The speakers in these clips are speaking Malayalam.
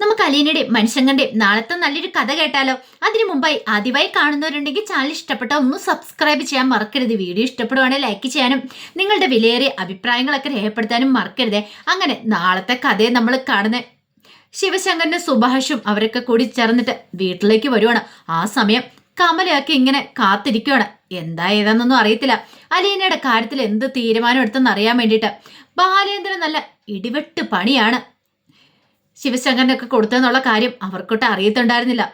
നമുക്ക് അലീനയുടെയും മനുഷ്യങ്ങളുടെയും നാളത്തെ നല്ലൊരു കഥ കേട്ടാലോ? അതിനു മുമ്പായി ആദ്യമായി കാണുന്നവരുണ്ടെങ്കിൽ ചാനൽ ഇഷ്ടപ്പെട്ട ഒന്ന് സബ്സ്ക്രൈബ് ചെയ്യാൻ മറക്കരുത്. വീഡിയോ ഇഷ്ടപ്പെടുവാണെങ്കിൽ ലൈക്ക് ചെയ്യാനും നിങ്ങളുടെ വിലയേറിയ അഭിപ്രായങ്ങളൊക്കെ രേഖപ്പെടുത്താനും മറക്കരുത്. അങ്ങനെ നാളത്തെ കഥയെ നമ്മൾ കാണുന്ന ശിവശങ്കരനും സുഭാഷും അവരൊക്കെ കൂടി ചേർന്നിട്ട് വീട്ടിലേക്ക് വരുവാണ്. ആ സമയം കമലയൊക്കെ ഇങ്ങനെ കാത്തിരിക്കുകയാണ് എന്താ ഏതാന്നൊന്നും അറിയത്തില്ല. അലീനയുടെ കാര്യത്തിൽ എന്ത് തീരുമാനം എടുത്തെന്ന് അറിയാൻ വേണ്ടിയിട്ട് ബാലേന്ദ്രൻ നല്ല ഇടിവെട്ട് പണിയാണ്. ശിവശങ്കരനൊക്കെ കൊടുത്തെന്നുള്ള കാര്യം അവർക്കൊട്ട് അറിയത്തുണ്ടായിരുന്നില്ല.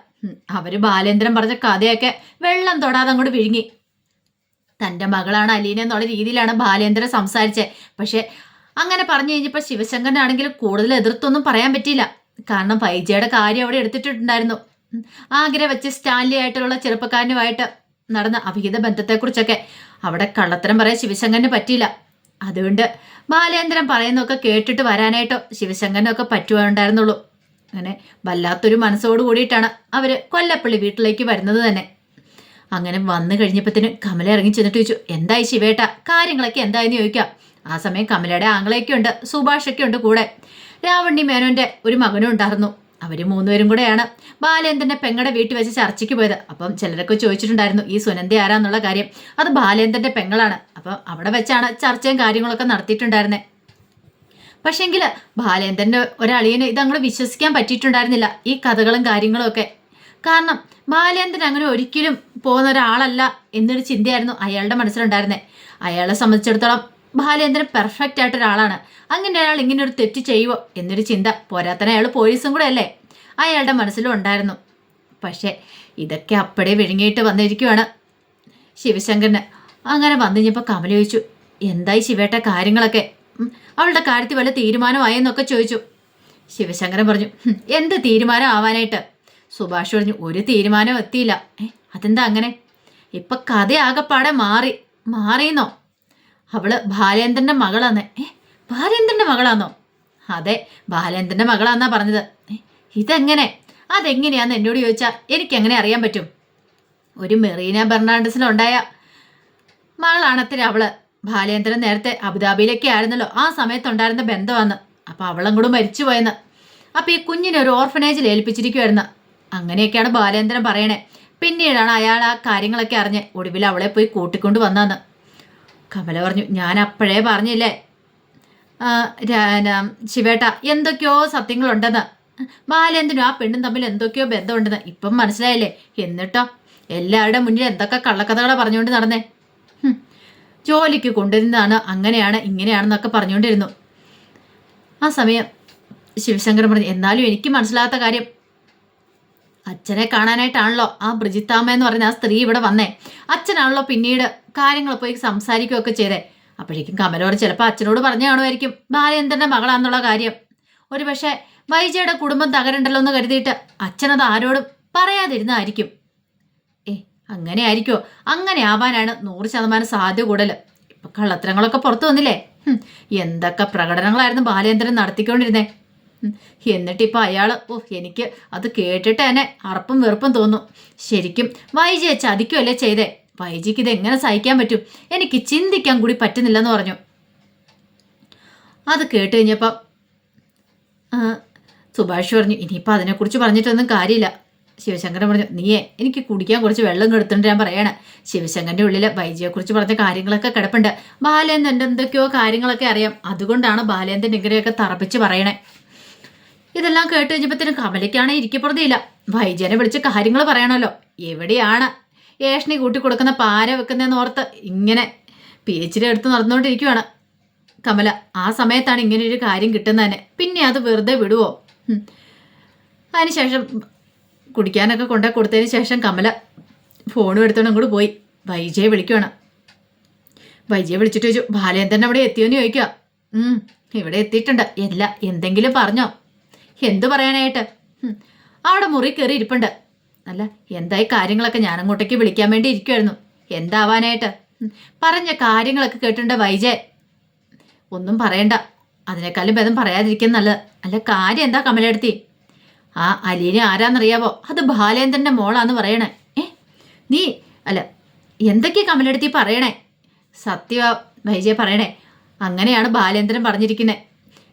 അവർ ബാലേന്ദ്രൻ പറഞ്ഞ കഥയൊക്കെ വെള്ളം തൊടാതെ അങ്ങോട്ട് വിഴുങ്ങി. തന്റെ മകളാണ് അലീന എന്നുള്ള രീതിയിലാണ് ബാലേന്ദ്രൻ സംസാരിച്ചത് പക്ഷെ അങ്ങനെ പറഞ്ഞു കഴിഞ്ഞപ്പോൾ ശിവശങ്കരനാണെങ്കിലും കൂടുതൽ എതിർത്തൊന്നും പറയാൻ പറ്റിയില്ല. കാരണം പൈജയുടെ കാര്യം അവിടെ എടുത്തിട്ടുണ്ടായിരുന്നു. ആഗ്ര വെച്ച് സ്റ്റാൻലി ആയിട്ടുള്ള ചെറുപ്പക്കാരനുമായിട്ട് നടന്ന അവിഹിത ബന്ധത്തെക്കുറിച്ചൊക്കെ. അവിടെ കള്ളത്തരം പറയാൻ ശിവശങ്കരന് പറ്റിയില്ല. അതുകൊണ്ട് ബാലേന്ദ്രൻ പറയുന്നതൊക്കെ കേട്ടിട്ട് വരാനായിട്ടോ ശിവശങ്കരനൊക്കെ പറ്റുവാണ്ടായിരുന്നുള്ളൂ അങ്ങനെ വല്ലാത്തൊരു മനസ്സോട് കൂടിയിട്ടാണ് അവർ കൊല്ലപ്പള്ളി വീട്ടിലേക്ക് വരുന്നത് തന്നെ. അങ്ങനെ വന്നു കഴിഞ്ഞപ്പത്തിന് കമല ഇറങ്ങി ചെന്നിട്ട് ചോദിച്ചു എന്തായി ശിവേട്ട? കാര്യങ്ങളൊക്കെ എന്തായെന്ന് ചോദിക്കാം. ആ സമയം കമലയുടെ ആംഗ്ലയൊക്കെ ഉണ്ട് സുഭാഷൊക്കെ ഉണ്ട് കൂടെ. രാവണ്ണി മേനോന്റെ ഒരു മകനും ഉണ്ടായിരുന്നു. അവർ മൂന്നുപേരും കൂടെയാണ്. ബാലേന്ദ്രന്റെ പെങ്ങളുടെ വീട്ടിൽ വെച്ച് ചർച്ചയ്ക്ക് പോയത്. അപ്പം ചിലരൊക്കെ ചോദിച്ചിട്ടുണ്ടായിരുന്നു ഈ സുനന്ദ ആരാന്നുള്ള കാര്യം? അത് ബാലേന്ദ്രന്റെ പെങ്ങളാണ്. അപ്പം അവിടെ വെച്ചാണ് ചർച്ചയും കാര്യങ്ങളൊക്കെ നടത്തിയിട്ടുണ്ടായിരുന്നത് പക്ഷേങ്കിൽ ബാലേന്ദ്രന്റെ ഒരളിയന് ഇതങ്ങോട്ട് വിശ്വസിക്കാൻ പറ്റിയിട്ടുണ്ടായിരുന്നില്ല ഈ കഥകളും കാര്യങ്ങളും ഒക്കെ. കാരണം ബാലേന്ദ്രൻ അങ്ങനെ ഒരിക്കലും പോകുന്ന ഒരാളല്ല എന്നൊരു ചിന്തയായിരുന്നു അയാളുടെ മനസ്സിലുണ്ടായിരുന്നത് അയാളെ സംബന്ധിച്ചിടത്തോളം ബാലേന്ദ്രൻ പെർഫെക്റ്റ് ആയിട്ട് ഒരാളാണ്. അങ്ങനെ അയാൾ ഇങ്ങനെ ഒരു തെറ്റ് ചെയ്യുവോ എന്നൊരു ചിന്ത. പോരാത്തന അയാൾ പോലീസും കൂടെ അല്ലേ? അയാളുടെ മനസ്സിലും ഉണ്ടായിരുന്നു. പക്ഷേ ഇതൊക്കെ അപ്പടേ വിഴുങ്ങിയിട്ട് വന്നിരിക്കുവാണ് ശിവശങ്കറിന്. അങ്ങനെ വന്നു കഴിഞ്ഞപ്പോൾ കമല ചോദിച്ചു എന്തായി ശിവേട്ട കാര്യങ്ങളൊക്കെ? അവളുടെ കാര്യത്തിൽ വല്ല തീരുമാനമായെന്നൊക്കെ ചോദിച്ചു. ശിവശങ്കരൻ പറഞ്ഞു എന്ത് തീരുമാനം ആവാനായിട്ട്? സുഭാഷ് പറഞ്ഞു ഒരു തീരുമാനം എത്തിയില്ല. അതെന്താ അങ്ങനെ? ഇപ്പം കഥ ആകെപ്പാടെ മാറി. മാറിയെന്നോ? അവൾ ബാലേന്ദ്രന്റെ മകളാന്ന്. ഏ ബാലേന്ദ്രന്റെ മകളാന്നോ? അതെ ബാലേന്ദ്രന്റെ മകളാന്നാ പറഞ്ഞത്. ഇതെങ്ങനെ? അതെങ്ങനെയാന്ന് എന്നോട് ചോദിച്ചാൽ എനിക്ക് എങ്ങനെ അറിയാൻ പറ്റും? ഒരു മെറീന ബെർണാണ്ടസിലുണ്ടായ മകളാണത്തിന് അവൾ. ബാലേന്ദ്രൻ നേരത്തെ അബുദാബിയിലൊക്കെ ആയിരുന്നല്ലോ. ആ സമയത്തുണ്ടായിരുന്ന ബന്ധമാന്ന് അപ്പൊ അവളും കൂടെ മരിച്ചുപോയെന്ന്. അപ്പൊ ഈ കുഞ്ഞിനെ ഒരു ഓർഫനേജിൽ ഏൽപ്പിച്ചിരിക്കുവായിരുന്ന. അങ്ങനെയൊക്കെയാണ് ബാലേന്ദ്രൻ പറയണേ. പിന്നീടാണ് അയാൾ ആ കാര്യങ്ങളൊക്കെ അറിഞ്ഞ് ഒടുവിൽ അവളെ പോയി കൂട്ടിക്കൊണ്ട് വന്നാന്ന് കമല പറഞ്ഞു ഞാൻ അപ്പോഴേ പറഞ്ഞില്ലേ ശിവേട്ട എന്തൊക്കെയോ സത്യങ്ങളുണ്ടെന്ന്. ബാലേന്ദ്രനും ആ പെണ്ണും തമ്മിൽ എന്തൊക്കെയോ ബന്ധമുണ്ടെന്ന്. ഇപ്പം മനസ്സിലായില്ലേ? എന്നിട്ടോ? എല്ലാവരുടെ മുന്നിൽ എന്തൊക്കെ കള്ളക്കഥകളാണ് പറഞ്ഞുകൊണ്ട് നടന്നേ. ജോലിക്ക് കൊണ്ടുവരുന്നതാണ് അങ്ങനെയാണ് ഇങ്ങനെയാണെന്നൊക്കെ പറഞ്ഞുകൊണ്ടിരുന്നു. ആ സമയം ശിവശങ്കർ പറഞ്ഞു എന്നാലും എനിക്ക് മനസ്സിലാത്ത കാര്യം. അച്ഛനെ കാണാനായിട്ടാണല്ലോ ആ ബ്രിജിത്താമ്മ എന്ന് പറഞ്ഞ ആ സ്ത്രീ ഇവിടെ വന്നേ. അച്ഛനാണല്ലോ പിന്നീട് കാര്യങ്ങൾ പോയി സംസാരിക്കുകയൊക്കെ ചെയ്തേ. അപ്പോഴേക്കും കമലോട് ചിലപ്പോൾ അച്ഛനോട് പറഞ്ഞു കാണുമായിരിക്കും ബാലേന്ദ്രന്റെ മകളാന്നുള്ള കാര്യം. ഒരു പക്ഷേ വൈജയുടെ കുടുംബം തകരണ്ടല്ലോ എന്ന് കരുതിയിട്ട് അച്ഛനത് ആരോടും പറയാതിരുന്നായിരിക്കും. ഏ അങ്ങനെ ആയിരിക്കോ? അങ്ങനെ ആവാനാണ് നൂറ് ശതമാനം സാധ്യത കൂടുതൽ. ഇപ്പൊ കള്ളത്തരങ്ങളൊക്കെ പുറത്തു വന്നില്ലേ? എന്തൊക്കെ പ്രകടനങ്ങളായിരുന്നു ബാലേന്ദ്രൻ നടത്തിക്കൊണ്ടിരുന്നേ. എന്നിട്ടിപ്പോൾ അയാൾ ഓ എനിക്ക് അത് കേട്ടിട്ട് തന്നെ അറപ്പും വെറുപ്പും തോന്നും. ശരിക്കും വൈജയെ ചതിക്കുമല്ലേ ചെയ്തേ? വൈജിക്ക് ഇത് എങ്ങനെ സഹിക്കാൻ പറ്റും? എനിക്ക് ചിന്തിക്കാൻ കൂടി പറ്റുന്നില്ലെന്ന് പറഞ്ഞു. അത് കേട്ട് കഴിഞ്ഞപ്പോൾ സുഭാഷ് പറഞ്ഞു ഇനിയിപ്പോൾ അതിനെക്കുറിച്ച് പറഞ്ഞിട്ടൊന്നും കാര്യമില്ല. ശിവശങ്കരൻ പറഞ്ഞു നീയേ എനിക്ക് കുടിക്കാൻ കുറച്ച് വെള്ളം കെടുത്തിട്ട് ഞാൻ പറയണേ. ശിവശങ്കരന്റെ ഉള്ളിൽ വൈജിയെക്കുറിച്ച് പറഞ്ഞ കാര്യങ്ങളൊക്കെ കിടപ്പുണ്ട്. ബാലേന്ദ്രന്റെ എന്തൊക്കെയോ കാര്യങ്ങളൊക്കെ അറിയാം. അതുകൊണ്ടാണ് ബാലേന്ദ്രൻ ഇങ്ങനെയൊക്കെ തറപ്പിച്ച് പറയണേ. ഇതെല്ലാം കേട്ട് കഴിഞ്ഞപ്പോഴത്തേനും കമലയ്ക്കാണെങ്കിൽ ഇരിക്കപ്പുറതിയില്ല. വൈജിയനെ വിളിച്ച് കാര്യങ്ങൾ പറയണമല്ലോ എവിടെയാണ്? ഏഷണി കൂട്ടി കൊടുക്കുന്ന പാര വെക്കുന്നതെന്ന് ഓർത്ത് ഇങ്ങനെ പി എച്ച് ഡി എടുത്ത് നടന്നുകൊണ്ടിരിക്കുവാണ് കമല ആ സമയത്താണ് ഇങ്ങനെ ഒരു കാര്യം കിട്ടുന്നതന്നെ പിന്നെ അത് വെറുതെ വിടുവോ. അതിനുശേഷം കുടിക്കാനൊക്കെ കൊണ്ടു കൊടുത്തതിന് ശേഷം കമല ഫോണും എടുത്തോണ്ട് അങ്ങോട്ട് പോയി. വൈജയെ വിളിക്കുവാണ്. വൈജയെ വിളിച്ചിട്ട് ചോദിച്ചു ബാലേന്ദ്രൻ അവിടെ എത്തിയോന്ന് ചോദിക്കുക ഇവിടെ എത്തിയിട്ടുണ്ട്. അല്ല എന്തെങ്കിലും പറഞ്ഞോ? എന്തു പറയാനായിട്ട്? അവിടെ മുറി കയറി ഇരിപ്പുണ്ട്. അല്ല എന്തായി കാര്യങ്ങളൊക്കെ ഞാൻ അങ്ങോട്ടേക്ക് വിളിക്കാൻ വേണ്ടി ഇരിക്കുമായിരുന്നു എന്താവാനായിട്ട്? പറഞ്ഞ കാര്യങ്ങളൊക്കെ കേട്ടിട്ടുണ്ട് വൈജയ് ഒന്നും പറയണ്ട. അതിനേക്കാളും ഭേദം പറയാതിരിക്കുന്ന നല്ലത്. അല്ല കാര്യം എന്താ കമലെടുത്തി? ആ അലീനെ ആരാന്നറിയാവോ? അത് ബാലേന്ദ്രന്റെ മോളാന്ന് പറയണേ. ഏ നീ അല്ല എന്തൊക്കെയാ കമലെടുത്തി പറയണേ? സത്യ വൈജയ പറയണേ അങ്ങനെയാണ് ബാലേന്ദ്രൻ പറഞ്ഞിരിക്കുന്നത്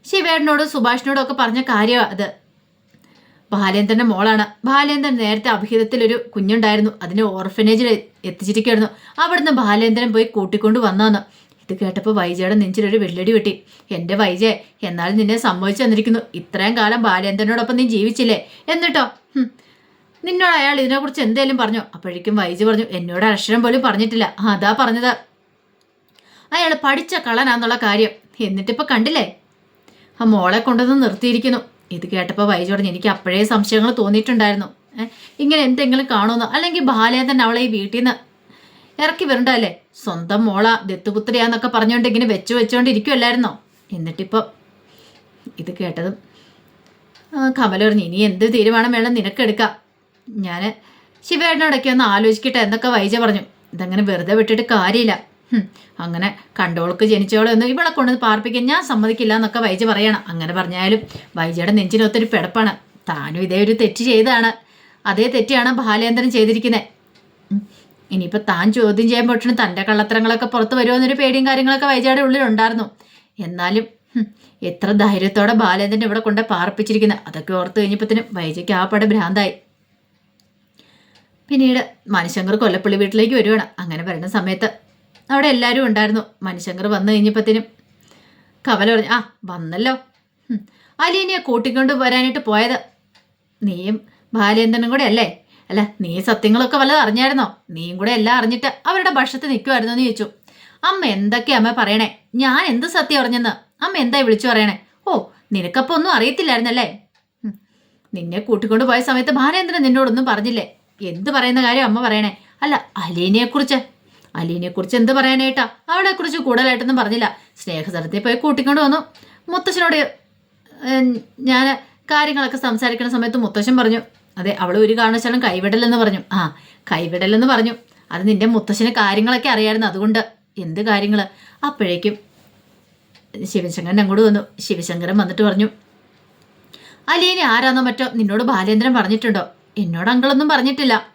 ശിവേടനോടും സുഭാഷിനോടും ഒക്കെ പറഞ്ഞ കാര്യമാണ് അത്. ബാലേന്ദ്രന്റെ മോളാണ്. ബാലേന്ദ്രൻ നേരത്തെ അഭിഹിതത്തിൽ ഒരു കുഞ്ഞുണ്ടായിരുന്നു. അതിനെ ഓർഫനേജിൽ എത്തിച്ചിരിക്കുകയായിരുന്നു. അവിടുന്ന് ബാലേന്ദ്രൻ പോയി കൂട്ടിക്കൊണ്ട് വന്നാന്ന് ഇത് കേട്ടപ്പോൾ വൈജയുടെ നെഞ്ചിലൊരു വെള്ളടി വെട്ടി. എന്റെ വൈജ എന്നാലും നിന്നെ സംഭവിച്ചു തന്നിരിക്കുന്നു. ഇത്രയും കാലം ബാലേന്ദ്രനോടൊപ്പം നീ ജീവിച്ചില്ലേ? എന്നിട്ടോ. നിന്നോട് അയാൾ ഇതിനെക്കുറിച്ച് എന്തേലും പറഞ്ഞു? അപ്പോഴേക്കും വൈജ് പറഞ്ഞു എന്നോട് അക്ഷരം പോലും പറഞ്ഞിട്ടില്ല. അതാ പറഞ്ഞത്. അയാൾ പഠിച്ച കളനാന്നുള്ള കാര്യം. എന്നിട്ടിപ്പോൾ കണ്ടില്ലേ? ആ മോളെ കൊണ്ടുവന്ന് നിർത്തിയിരിക്കുന്നു. ഇത് കേട്ടപ്പോൾ വൈജു പറഞ്ഞു എനിക്ക് അപ്പോഴേ സംശയങ്ങൾ തോന്നിയിട്ടുണ്ടായിരുന്നു. ഇങ്ങനെ എന്തെങ്കിലും കാണുമെന്നോ? അല്ലെങ്കിൽ ബാലേന്ദ്രൻ അവളെ ഈ വീട്ടിൽ നിന്ന് ഇറക്കി വരണ്ടല്ലേ സ്വന്തം മോള ദത്തുപുത്രിയാന്നൊക്കെ പറഞ്ഞുകൊണ്ട് ഇങ്ങനെ വെച്ചു വെച്ചുകൊണ്ട് ഇരിക്കുമല്ലായിരുന്നോ എന്നിട്ടിപ്പോൾ ഇത് കേട്ടതും കമല പറഞ്ഞു ഇനി എന്ത് തീരുമാനം വേണം നിനക്കെടുക്കാം ഞാൻ ശിവേട്ടനോടൊക്കെ ഒന്ന് ആലോചിക്കട്ടെ എന്നൊക്കെ വൈജ പറഞ്ഞു. ഇതങ്ങനെ വെറുതെ വിട്ടിട്ട് കാര്യമില്ല. അങ്ങനെ കണ്ടോൾക്ക് ജനിച്ചോളെന്ന് ഇവളെ കൊണ്ടുവന്ന് പാർപ്പിക്കാൻ ഞാൻ സമ്മതിക്കില്ല എന്നൊക്കെ വൈജ പറയണം. അങ്ങനെ പറഞ്ഞാലും വൈജയുടെ നെഞ്ചിനൊത്തൊരു പിടപ്പാണ്. താനും ഇതേ ഒരു തെറ്റ് ചെയ്തതാണ്. അതേ തെറ്റാണ് ബാലേന്ദ്രൻ ചെയ്തിരിക്കുന്നത്. ഇനിയിപ്പോൾ താൻ ചോദ്യം പറ്റുന്ന തന്റെ കള്ളത്തരങ്ങളൊക്കെ പുറത്ത് വരുമെന്നൊരു പേടിയും കാര്യങ്ങളൊക്കെ വൈജയുടെ ഉള്ളിലുണ്ടായിരുന്നു. എന്നാലും എത്ര ധൈര്യത്തോടെ ബാലേന്ദ്രൻ ഇവിടെ കൊണ്ട് പാർപ്പിച്ചിരിക്കുന്നത് അതൊക്കെ ഓർത്ത് കഴിഞ്ഞപ്പോഴത്തേനും വൈജയ്ക്ക് ആ പടം ഭ്രാന്തായി. പിന്നീട് മനുശങ്കർ കൊല്ലപ്പള്ളി വീട്ടിലേക്ക് വരുവാണ്. അങ്ങനെ വരുന്ന സമയത്ത് അവിടെ എല്ലാവരും ഉണ്ടായിരുന്നു. മണിശങ്കർ വന്നു കഴിഞ്ഞപ്പോഴത്തേനും കവല പറഞ്ഞു ആ വന്നല്ലോ. അലീനെ കൂട്ടിക്കൊണ്ട് വരാനായിട്ട് പോയത് നീയും ബാലേന്ദ്രനും കൂടെ അല്ലേ? അല്ല നീ സത്യങ്ങളൊക്കെ വല്ലതും അറിഞ്ഞായിരുന്നോ? നീയും കൂടെ എല്ലാം അറിഞ്ഞിട്ട് അവരുടെ ഭക്ഷണത്തിൽ നിൽക്കുമായിരുന്നു എന്ന് ചോദിച്ചു. അമ്മ എന്തൊക്കെയാ അമ്മ പറയണേ? ഞാൻ എന്ത് സത്യം അറിഞ്ഞെന്ന്? അമ്മ എന്തായി വിളിച്ചു പറയണേ? ഓ നിനക്കപ്പോ ഒന്നും അറിയത്തില്ലായിരുന്നല്ലേ? നിന്നെ കൂട്ടിക്കൊണ്ട് പോയ സമയത്ത് ബാലേന്ദ്രൻ നിന്നോടൊന്നും പറഞ്ഞില്ലേ? എന്ത് പറയുന്ന കാര്യം അമ്മ പറയണേ? അല്ല അലീനയെക്കുറിച്ച് അലീനയെക്കുറിച്ച് എന്ത് പറയാനായിട്ടാ അവളെക്കുറിച്ച് കൂടുതലായിട്ടൊന്നും പറഞ്ഞില്ല. സ്നേഹതലത്തിൽ പോയി കൂട്ടിക്കൊണ്ട് വന്നു. മുത്തശ്ശനോട് ഞാൻ കാര്യങ്ങളൊക്കെ സംസാരിക്കുന്ന സമയത്ത് മുത്തശ്ശൻ പറഞ്ഞു അതെ അവൾ ഒരു കാരണവശാലും കൈവിടലെന്ന് പറഞ്ഞു. ആ കൈവിടലെന്ന് പറഞ്ഞു. അത് നിന്റെ മുത്തശ്ശന് കാര്യങ്ങളൊക്കെ അറിയായിരുന്നു അതുകൊണ്ട്. എന്ത് കാര്യങ്ങൾ അപ്പോഴേക്കും ശിവശങ്കരൻ അങ്ങോട്ട് വന്നു. ശിവശങ്കരൻ വന്നിട്ട് പറഞ്ഞു അലീനെ ആരാന്നോ മറ്റോ നിന്നോട് ബാലേന്ദ്രൻ പറഞ്ഞിട്ടുണ്ടോ? എന്നോട് അങ്കിളൊന്നും പറഞ്ഞിട്ടില്ല.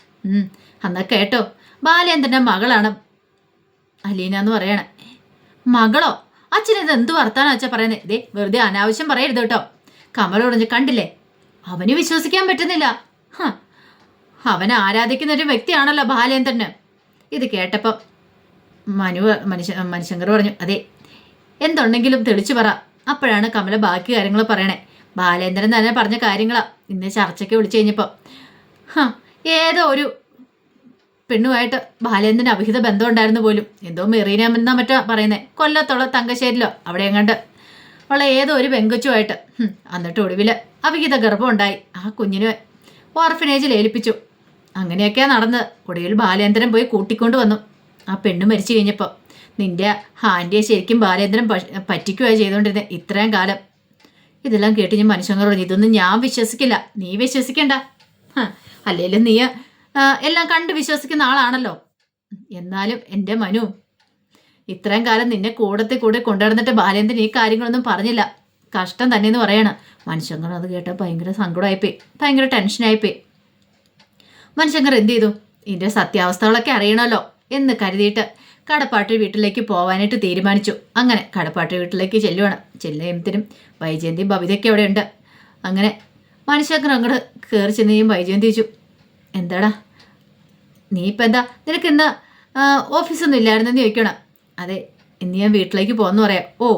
അന്നൊക്കെ കേട്ടോ. ബാലേന്ദ്രന്റെ മകളാണ്. അലീന എന്ന് പറയണേ. മകളോ? അച്ഛൻ ഇത് എന്ത് വർത്താനം അച്ഛൻ പറയുന്നത് ഇതേ വെറുതെ അനാവശ്യം പറയരുത് കേട്ടോ. കമൽ ഉറഞ്ഞ് കണ്ടില്ലേ? അവന് വിശ്വസിക്കാൻ പറ്റുന്നില്ല. അവൻ ആരാധിക്കുന്ന ഒരു വ്യക്തിയാണല്ലോ ബാലേന്ദ്രന്. ഇത് കേട്ടപ്പോൾ മനു മനുഷ്യ മനുശങ്കർ പറഞ്ഞു അതെ എന്തുണ്ടെങ്കിലും തെളിച്ചു പറ. അപ്പോഴാണ് കമല ബാക്കി കാര്യങ്ങൾ പറയണേ. ബാലേന്ദ്രൻ തന്നെ പറഞ്ഞ കാര്യങ്ങളാ. ഇന്ന് ചർച്ചയ്ക്ക് വിളിച്ചു കഴിഞ്ഞപ്പോൾ ഏതോ ഒരു പെണ്ണുമായിട്ട് ബാലേന്ദ്രന് അവിഹിത ബന്ധം ഉണ്ടായിരുന്നു പോലും. എന്തോ മെറീന എന്നാ മറ്റോ പറയുന്നത് കൊല്ലത്തുള്ള തങ്കശ്ശേരിലോ അവിടെ എങ്ങാണ്ട്. ഉള്ള ഏതോ ഒരു പെങ്കൊച്ചുമായിട്ട്. എന്നിട്ട് ഒടുവിൽ അവിഹിത ഗർഭം ഉണ്ടായി ആ കുഞ്ഞിനെ ഓർഫനേജിൽ ഏൽപ്പിച്ചു. അങ്ങനെയൊക്കെയാ നടന്നത്. ഒടുവിൽ ബാലേന്ദ്രൻ പോയി കൂട്ടിക്കൊണ്ട് വന്നു. ആ പെണ്ണ് മരിച്ചു കഴിഞ്ഞപ്പോൾ നിന്റെ ഹാൻഡിയെ ശരിക്കും ബാലേന്ദ്രൻ പറ്റിക്കുകയാണ് ചെയ്തുകൊണ്ടിരുന്നത് ഇത്രയും കാലം. ഇതെല്ലാം കേട്ട് ഞാൻ മനുഷ്യങ്ങൾ പറഞ്ഞു ഇതൊന്നും ഞാൻ വിശ്വസിക്കില്ല. നീ വിശ്വസിക്കണ്ട. അല്ലെങ്കിലും നീ എല്ലാം കണ്ട് വിശ്വസിക്കുന്ന ആളാണല്ലോ. എന്നാലും എന്റെ മനു ഇത്രയും കാലം നിന്നെ കൂടത്തെ കൂടെ കൊണ്ടുനടന്നിട്ട് ബാലേന്ദ്രൻ ഈ കാര്യങ്ങളൊന്നും പറഞ്ഞില്ല. കഷ്ടം തന്നെ എന്ന് പറയണം. മനുഷ്യങ്ങൾ അത് കേട്ടാൽ ഭയങ്കര സങ്കടമായിപ്പോയി. ഭയങ്കര ടെൻഷനായിപ്പോയി. മനുഷ്യങ്കർ എന്ത് ചെയ്തു? ഇതിന്റെ സത്യാവസ്ഥകളൊക്കെ അറിയണമല്ലോ എന്ന് കരുതിയിട്ട് കടപ്പാട്ട് വീട്ടിലേക്ക് പോകാനായിട്ട് തീരുമാനിച്ചു. അങ്ങനെ കടപ്പാട്ട് വീട്ടിലേക്ക് ചെല്ലുവാണ്. ചെല്ലുമ്പോഴത്തേനും വൈജയന്തി ബബിതയ്ക്ക് അവിടെ ഉണ്ട് അങ്ങനെ മനുഷ്യങ്കർ അങ്ങോട്ട് കയറി ചെന്ന് കഴിയും വൈജയന്തി ചോദിച്ചു എന്താടാ? നീ ഇപ്പം എന്താ? നിനക്ക് എന്താ? ഓഫീസൊന്നും ഇല്ലായിരുന്നെന്ന് ചോദിക്കണം. അതെ ഇന്ന് ഞാൻ വീട്ടിലേക്ക് പോകുന്നു പറയാം. ഓ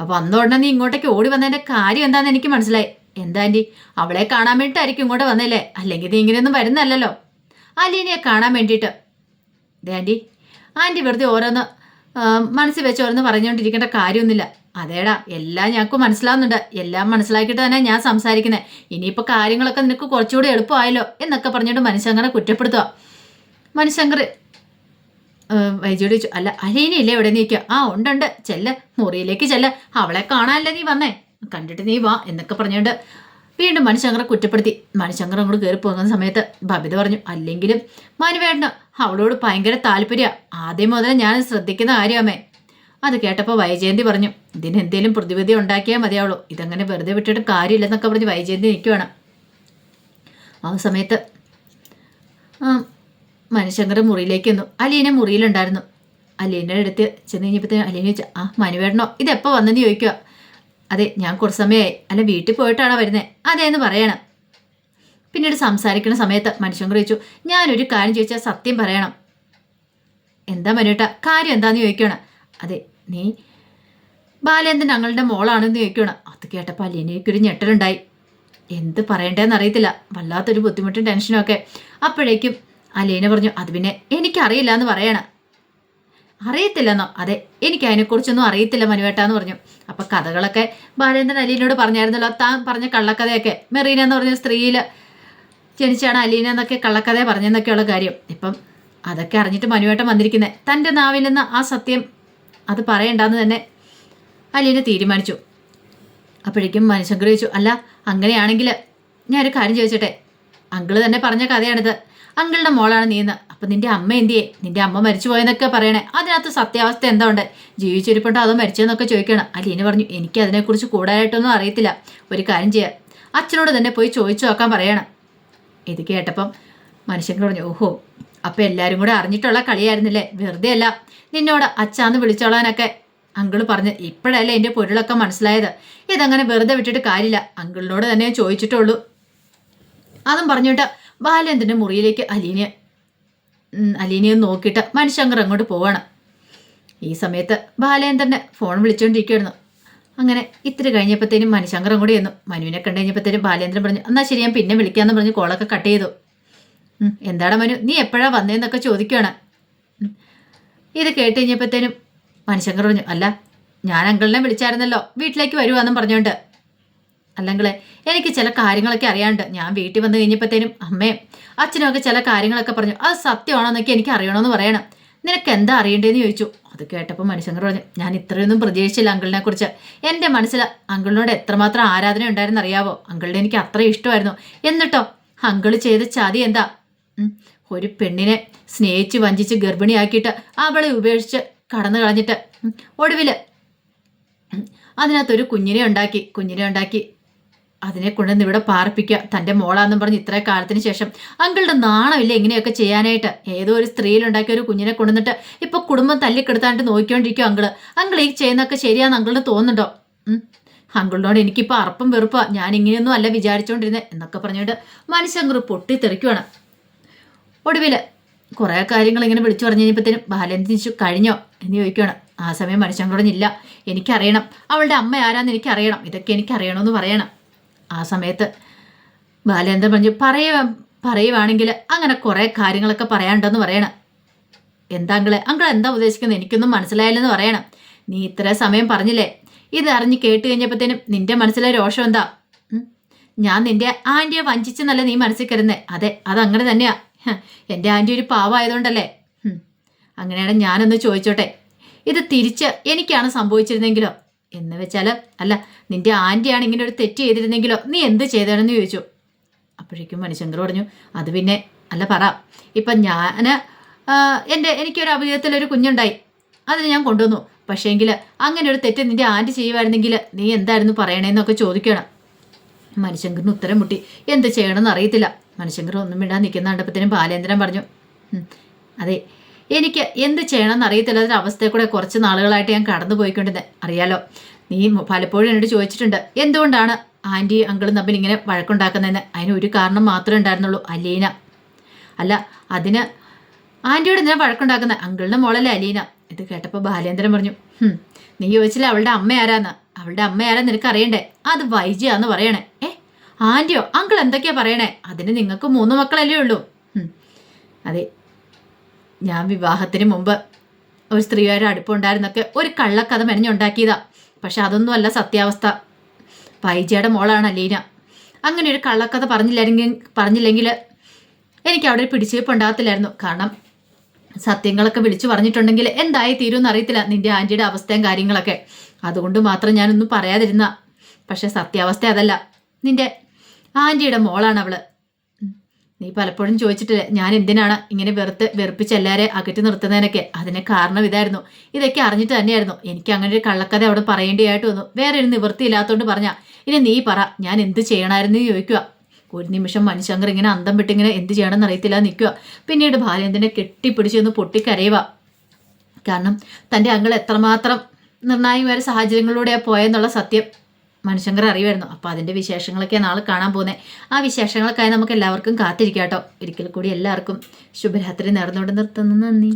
അപ്പോൾ അന്ന് ഉടനെ നീ ഇങ്ങോട്ടേക്ക് ഓടി വന്നതിന്റെ കാര്യം എന്താണെന്ന് എനിക്ക് മനസ്സിലായി. എന്താ ആന്റി അവളെ കാണാൻ വേണ്ടിയിട്ടായിരിക്കും ഇങ്ങോട്ട് വന്നല്ലേ അല്ലെങ്കിൽ നീ ഇങ്ങനെയൊന്നും വരുന്നല്ലല്ലോ അലീനയെ കാണാൻ വേണ്ടിയിട്ട്. ദേ ആന്റി ആന്റി വെറുതെ ഓരോന്ന് മനസ്സിൽ വെച്ച് ഓരോന്ന് പറഞ്ഞുകൊണ്ടിരിക്കേണ്ട കാര്യമൊന്നുമില്ല. അതേടാ എല്ലാം ഞങ്ങൾക്ക് മനസ്സിലാവുന്നുണ്ട്. എല്ലാം മനസ്സിലാക്കിയിട്ട് തന്നെ ഞാൻ സംസാരിക്കുന്നത് ഇനിയിപ്പോൾ കാര്യങ്ങളൊക്കെ നിനക്ക് കുറച്ചുകൂടി എളുപ്പമായല്ലോ എന്നൊക്കെ പറഞ്ഞിട്ട് മനുഷ്യങ്ങനെ കുറ്റപ്പെടുത്തുക മനുശങ്കർ വൈദ്യോട് ചോദിച്ചു അല്ല അലീനയില്ലേ എവിടെ നീക്കുക ആ ഉണ്ടുണ്ട്. ചെല്ല് മുറിയിലേക്ക് ചെല്ല്. അവളെ കാണാനല്ലേ നീ വന്നേ? കണ്ടിട്ട് നീ വാ എന്നൊക്കെ പറഞ്ഞുകൊണ്ട് വീണ്ടും മനുശങ്കറെ കുറ്റപ്പെടുത്തി. മനുശങ്കർ അങ്ങോട്ട് കയറി പോകുന്ന സമയത്ത് ബബിത പറഞ്ഞു അല്ലെങ്കിലും മനുവേട്ടന് അവളോട് ഭയങ്കര താല്പര്യ. ആദ്യം മുതൽ ഞാൻ ശ്രദ്ധിക്കുന്ന കാര്യമേ. അത് കേട്ടപ്പോൾ വൈജയന്തി പറഞ്ഞു ഇതിന് എന്തെങ്കിലും പ്രതിവിധി ഉണ്ടാക്കിയാൽ മതിയാവുള്ളൂ. ഇതങ്ങനെ വെറുതെ വിട്ടിട്ട് കാര്യമില്ലെന്നൊക്കെ പറഞ്ഞ് വൈജയന്തി നിൽക്കുവാണ് ആ സമയത്ത് ആ മുറിയിലേക്ക് വന്നു അലീന മുറിയിലുണ്ടായിരുന്നു. അലീന്റെ അടുത്ത് ചെന്ന് കഴിഞ്ഞപ്പോഴത്തേനും അലീന ചോദിച്ചു ആ മനുവേട്ടനോ ഇതെപ്പോൾ വന്നെന്ന് ചോദിക്കുക അതെ ഞാൻ കുറച്ച് സമയമായി അല്ല വീട്ടിൽ പോയിട്ടാണോ വരുന്നത് അതെ എന്ന് പറയണം. പിന്നീട് സംസാരിക്കുന്ന സമയത്ത് മനുഷ്യൻ ചോദിച്ചു ഞാനൊരു കാര്യം ചോദിച്ചാൽ സത്യം പറയണം. എന്താ മനുവേട്ട കാര്യം എന്താണെന്ന് ചോദിക്കണം അതെ നീ ബാലേന്ദ്രൻ ഞങ്ങളുടെ മോളാണെന്ന് ചോദിക്കണം അത് കേട്ടപ്പോൾ അലീനയ്ക്കൊരു ഞെട്ടലുണ്ടായി. എന്ത് പറയണ്ടേന്ന് അറിയത്തില്ല. വല്ലാത്തൊരു ബുദ്ധിമുട്ടും ടെൻഷനും ഒക്കെ. അപ്പോഴേക്കും അലീന പറഞ്ഞു അത് പിന്നെ എനിക്കറിയില്ല എന്ന് പറയണം. അറിയത്തില്ലെന്നോ? അതെ എനിക്ക് അതിനെക്കുറിച്ചൊന്നും അറിയത്തില്ല മനുവേട്ടാന്ന് പറഞ്ഞു. അപ്പം കഥകളൊക്കെ ബാലേന്ദ്രൻ അലീനോട് പറഞ്ഞായിരുന്നല്ലോ താൻ പറഞ്ഞ കള്ളക്കഥയൊക്കെ. മെറീന എന്ന് പറഞ്ഞ സ്ത്രീയിൽ ജനിച്ചാണ് അലീന എന്നൊക്കെ കള്ളക്കഥ പറഞ്ഞെന്നൊക്കെയുള്ള കാര്യം. ഇപ്പം അതൊക്കെ അറിഞ്ഞിട്ട് മനുവേട്ടൻ വന്നിരിക്കുന്നത് തന്റെ നാവിൽ നിന്ന് ആ സത്യം അത് പറയണ്ടെന്ന് തന്നെ അലീന തീരുമാനിച്ചു. അപ്പോഴേക്കും മനുഷ്യൻ ചോദിച്ചു അല്ല അങ്ങനെയാണെങ്കിൽ ഞാനൊരു കാര്യം ചോദിച്ചട്ടെ? അങ്കിൾ തന്നെ പറഞ്ഞ കഥയാണിത്. അങ്കിളുടെ മോളാണ് നീന്ന് അപ്പം നിന്റെ അമ്മ എന്തിയെ? നിന്റെ അമ്മ മരിച്ചു പോയെന്നൊക്കെ പറയണേ. അതിനകത്ത് സത്യാവസ്ഥ എന്താ ഉണ്ട് ജീവിച്ചിരിപ്പുണ്ടോ? അതോ മരിച്ചെന്നൊക്കെ ചോദിക്കണം. അലീന പറഞ്ഞു എനിക്ക് അതിനെക്കുറിച്ച് കൂടുതലായിട്ടൊന്നും അറിയത്തില്ല. ഒരു കാര്യം ചെയ്യാം. അച്ഛനോട് തന്നെ പോയി ചോദിച്ചു നോക്കാൻ പറയണം. ഇത് കേട്ടപ്പം മനുഷ്യൻ പറഞ്ഞു ഓഹോ അപ്പം എല്ലാവരും കൂടെ അറിഞ്ഞിട്ടുള്ള കളിയായിരുന്നില്ലേ? വെറുതെ അല്ല. നിന്നോട് അച്ഛാന്ന് വിളിച്ചോളാനൊക്കെ. അങ്കിൾ പറഞ്ഞ് ഇപ്പോഴല്ലേ എന്റെ പൊരുളൊക്കെ മനസ്സിലായത്. ഇതങ്ങനെ വെറുതെ വിട്ടിട്ട് കാര്യമില്ല. അങ്കിളിനോട് തന്നെ ചോദിച്ചിട്ടുള്ളൂ. അതും പറഞ്ഞിട്ട് ബാലേന്ദ്രന്റെ മുറിയിലേക്ക് അലീനെ അലീനയെ നോക്കിയിട്ട് മനുഷ്യങ്കർ അങ്ങോട്ട് പോവണം. ഈ സമയത്ത് ബാലേന്ദ്രനെ ഫോൺ വിളിച്ചുകൊണ്ടിരിക്കുകയായിരുന്നു അങ്ങനെ ഇത്തിരി കഴിഞ്ഞപ്പോഴത്തേനും മനുശങ്കരം അങ്ങോട്ട് ചെന്നു. മനുവിനെ കണ്ടു കഴിഞ്ഞപ്പോഴത്തേനും ബാലേന്ദ്രൻ പറഞ്ഞു എന്നാൽ ശരി ഞാൻ പിന്നെ വിളിക്കാമെന്ന് പറഞ്ഞ് കോളൊക്കെ കട്ട് ചെയ്തു. എന്താണ് മനു നീ എപ്പോഴാണ് വന്നതെന്നൊക്കെ ചോദിക്കുകയാണ്. ഇത് കേട്ട് കഴിഞ്ഞപ്പോഴത്തേനും മനുശങ്കർ പറഞ്ഞു അല്ല ഞാൻ അങ്കിളിനെ വിളിച്ചായിരുന്നല്ലോ വീട്ടിലേക്ക് വരുവാന്നും പറഞ്ഞോണ്ട്. അല്ലെങ്കിലേ എനിക്ക് ചില കാര്യങ്ങളൊക്കെ അറിയാണ്ട് ഞാൻ വീട്ടിൽ വന്നു കഴിഞ്ഞപ്പോഴത്തേനും അമ്മയും അച്ഛനും ഒക്കെ ചില കാര്യങ്ങളൊക്കെ പറഞ്ഞു. അത് സത്യമാണോന്നൊക്കെ എനിക്ക് അറിയണമെന്ന് പറയണം. നിനക്ക് എന്താ അറിയേണ്ടതെന്ന് ചോദിച്ചു. അത് കേട്ടപ്പോൾ മനുഷ്യങ്ങൾ പറഞ്ഞു ഞാൻ ഇത്രയൊന്നും പ്രതീക്ഷിച്ചില്ല അങ്കിളിനെ കുറിച്ച് എന്റെ മനസ്സിൽ അങ്കിളിനോട് എത്രമാത്രം ആരാധന ഉണ്ടായിരുന്നു അറിയാവോ? അങ്കിളിനെ എനിക്ക് അത്ര ഇഷ്ടമായിരുന്നു. എന്നിട്ടോ അങ്കിൾ ചെയ്ത ചതി എന്താ? ഒരു പെണ്ണിനെ സ്നേഹിച്ച് വഞ്ചിച്ച് ഗർഭിണിയാക്കിയിട്ട് അവളെ ഉപേക്ഷിച്ച് കടന്നു കളഞ്ഞിട്ട് ഒടുവിൽ അതിനകത്തൊരു കുഞ്ഞിനെ ഉണ്ടാക്കി. കുഞ്ഞിനെ ഉണ്ടാക്കി അതിനെ കൊണ്ടുവന്ന് ഇവിടെ പാർപ്പിക്കുക. തന്റെ മോളാന്നും പറഞ്ഞ് ഇത്ര കാലത്തിന് ശേഷം അങ്കിളുടെ നാണമില്ല ഇങ്ങനെയൊക്കെ ചെയ്യാനായിട്ട്? ഏതോ ഒരു സ്ത്രീയിലുണ്ടാക്കിയ ഒരു കുഞ്ഞിനെ കൊണ്ടുവന്നിട്ട് ഇപ്പൊ കുടുംബം തല്ലിക്കെടുത്താണ്ട് നോക്കിക്കൊണ്ടിരിക്കും അങ്കിൾ. അങ്കിൾ ഈ ചെയ്യുന്നൊക്കെ ശരിയാന്ന് അങ്കിളിന് തോന്നുന്നുണ്ടോ. അങ്കിളിനോട് എനിക്കിപ്പോൾ അറപ്പും വെറുപ്പാ. ഞാൻ ഇങ്ങനെയൊന്നും അല്ല വിചാരിച്ചുകൊണ്ടിരുന്നത് എന്നൊക്കെ പറഞ്ഞുകൊണ്ട് മനുഷ്യങ്കർ പൊട്ടിത്തെറിക്കുവാണ്. ഒടുവിൽ കുറേ കാര്യങ്ങൾ ഇങ്ങനെ വിളിച്ചു പറഞ്ഞു കഴിഞ്ഞപ്പോഴത്തേനും തിരിച്ചു കഴിഞ്ഞോ എന്ന് ചോദിക്കുകയാണ് ആ സമയം മനുഷ്യൻ പറഞ്ഞില്ല എനിക്കറിയണം. അവളുടെ അമ്മ ആരാന്ന് എനിക്കറിയണം. ഇതൊക്കെ എനിക്കറിയണമെന്ന് പറയണം. ആ സമയത്ത് ബാലേന്ദ്രൻ പറഞ്ഞു പറയുക പറയുവാണെങ്കിൽ അങ്ങനെ കുറേ കാര്യങ്ങളൊക്കെ പറയാനുണ്ടെന്ന് പറയണം. എന്താങ്കളെ അങ്കിൾ എന്താ ഉദ്ദേശിക്കുന്നത്? എനിക്കൊന്നും മനസ്സിലായില്ലെന്ന് പറയണം. നീ ഇത്ര സമയം പറഞ്ഞില്ലേ? ഇത് അറിഞ്ഞ് കേട്ട് കഴിഞ്ഞപ്പോഴത്തേനും നിന്റെ മനസ്സിലെ രോഷം എന്താ? ഞാൻ നിന്റെ ആന്റിയെ വഞ്ചിച്ചെന്നല്ല നീ മനസ്സിൽ കരുന്നേ അതെ അതങ്ങനെ തന്നെയാ. എന്റെ ആന്റി ഒരു പാവമായതുകൊണ്ടല്ലേ അങ്ങനെയാണ് ഞാനൊന്ന് ചോദിച്ചോട്ടെ. ഇത് തിരിച്ച് എനിക്കാണ് സംഭവിച്ചിരുന്നെങ്കിലോ? എന്ന് വെച്ചാൽ അല്ല നിന്റെ ആന്റിയാണ് ഇങ്ങനെ ഒരു തെറ്റ് ചെയ്തിരുന്നെങ്കിലോ നീ എന്ത് ചെയ്തതെന്ന് ചോദിച്ചു. അപ്പോഴേക്കും മണിശങ്കർ പറഞ്ഞു അത് പിന്നെ അല്ല പറ. ഇപ്പം ഞാൻ എന്റെ എനിക്കൊരു അഭിജയത്തിലൊരു കുഞ്ഞുണ്ടായി. അതിന് ഞാൻ കൊണ്ടുവന്നു. പക്ഷേങ്കിൽ അങ്ങനെ ഒരു തെറ്റ് നിന്റെ ആന്റി ചെയ്യുമായിരുന്നെങ്കിൽ നീ എന്തായിരുന്നു പറയണേന്നൊക്കെ ചോദിക്കണം. മനുശങ്കറിന് ഉത്തരം മുട്ടി. എന്ത് ചെയ്യണമെന്ന് അറിയത്തില്ല. മനുശങ്കർ ഒന്നും വിടാൻ നിൽക്കുന്ന കണ്ടപ്പത്തേനും ബാലേന്ദ്രൻ പറഞ്ഞു "ഉം, അതെ എനിക്ക് എന്ത് ചെയ്യണമെന്ന് അറിയത്തില്ലാത്തൊരു അവസ്ഥയിൽ കൂടെ കുറച്ച് നാളുകളായിട്ട് ഞാൻ കടന്നു പോയിക്കൊണ്ടിരുന്നത് അറിയാലോ? നീ പലപ്പോഴും എന്നോട് ചോദിച്ചിട്ടുണ്ട്. എന്തുകൊണ്ടാണ് ആന്റി അങ്കിളും തമ്മിൽ ഇങ്ങനെ വഴക്കുണ്ടാക്കുന്നതെന്ന്? അതിന് ഒരു കാരണം മാത്രമേ ഉണ്ടായിരുന്നുള്ളൂ അലീന. അല്ല അതിന് ആന്റിയോട് എന്തിനാ വഴക്കുണ്ടാക്കുന്നത് അങ്കിളിന്റെ മോളല്ലേ അലീന. ഇത് കേട്ടപ്പോൾ ബാലേന്ദ്രൻ പറഞ്ഞു "ഹും, നീ ചോദിച്ചില്ല അവളുടെ അമ്മ ആരാന്ന്? അവളുടെ അമ്മ ആരാ നിനക്ക് അറിയണ്ടേ? അത് വൈജയാന്ന് പറയണേ. ഏ ആന്റിയോ അങ്കിൾ എന്തൊക്കെയാ പറയണേ? അതിന് നിങ്ങൾക്ക് മൂന്ന് മക്കളല്ലേ ഉള്ളൂ. അതെ ഞാൻ വിവാഹത്തിന് മുമ്പ് ഒരു സ്ത്രീയുടെ അടുപ്പുണ്ടായിരുന്നൊക്കെ ഒരു കള്ളക്കഥ മെനഞ്ഞുണ്ടാക്കിയതാ. പക്ഷെ അതൊന്നും അല്ല സത്യാവസ്ഥ. വൈജയുടെ മോളാണ് അലീന. അങ്ങനെ ഒരു കള്ളക്കഥ പറഞ്ഞില്ലെങ്കിൽ പറഞ്ഞില്ലെങ്കിൽ എനിക്ക് അവിടെ ഒരു പിടിച്ചുവയ്പ്പ് ഉണ്ടാകത്തില്ലായിരുന്നു. കാരണം സത്യങ്ങളൊക്കെ വിളിച്ചു പറഞ്ഞിട്ടുണ്ടെങ്കിൽ എന്തായി തീരുമെന്ന് അറിയത്തില്ല നിന്റെ ആന്റിയുടെ അവസ്ഥയും കാര്യങ്ങളൊക്കെ. അതുകൊണ്ട് മാത്രം ഞാനൊന്നും പറയാതിരുന്ന. പക്ഷെ സത്യാവസ്ഥ അതല്ല. നിന്റെ ആന്റിയുടെ മോളാണ് അവൾ. നീ പലപ്പോഴും ചോദിച്ചിട്ടില്ലേ ഞാൻ എന്തിനാണ് ഇങ്ങനെ വെറുത്ത് വെറുപ്പിച്ച് എല്ലാവരെ അകറ്റി നിർത്തുന്നതിനൊക്കെ? അതിന് കാരണം ഇതായിരുന്നു. ഇതൊക്കെ അറിഞ്ഞിട്ട് തന്നെയായിരുന്നു. എനിക്ക് അങ്ങനെ ഒരു കള്ളക്കഥ അവിടെ പറയേണ്ടിയായിട്ട് വന്നു. വേറെ ഒരു നിവൃത്തിയില്ലാത്തതുകൊണ്ട് പറഞ്ഞ ഇനി നീ പറ ഞാൻ എന്ത് ചെയ്യണമായിരുന്നു ചോദിക്കുക. ഒരു നിമിഷം മനുഷ്യങ്കർ ഇങ്ങനെ അന്തം വിട്ടിങ്ങനെ എന്ത് ചെയ്യണമെന്ന് അറിയത്തില്ല നിൽക്കുക. പിന്നീട് ബാലേന്ദ്രനെ കെട്ടിപ്പിടിച്ച് ഒന്ന് പൊട്ടിക്കരയുക. കാരണം തന്റെ അങ്കിൾ എത്രമാത്രം നിർണായകമായ സാഹചര്യങ്ങളിലൂടെയാണ് പോയെന്നുള്ള സത്യം. മനുശങ്കർ അറിയുമായിരുന്നു. അപ്പോൾ അതിന്റെ വിശേഷങ്ങളൊക്കെ നാളെ കാണാൻ പോകുന്നത് ആ വിശേഷങ്ങളൊക്കെ നമുക്ക് എല്ലാവർക്കും കാത്തിരിക്കാം കേട്ടോ. ഒരിക്കൽ കൂടി എല്ലാവർക്കും ശുഭരാത്രി നേർന്നുകൊണ്ട് നിർത്തുന്നു. നന്ദി.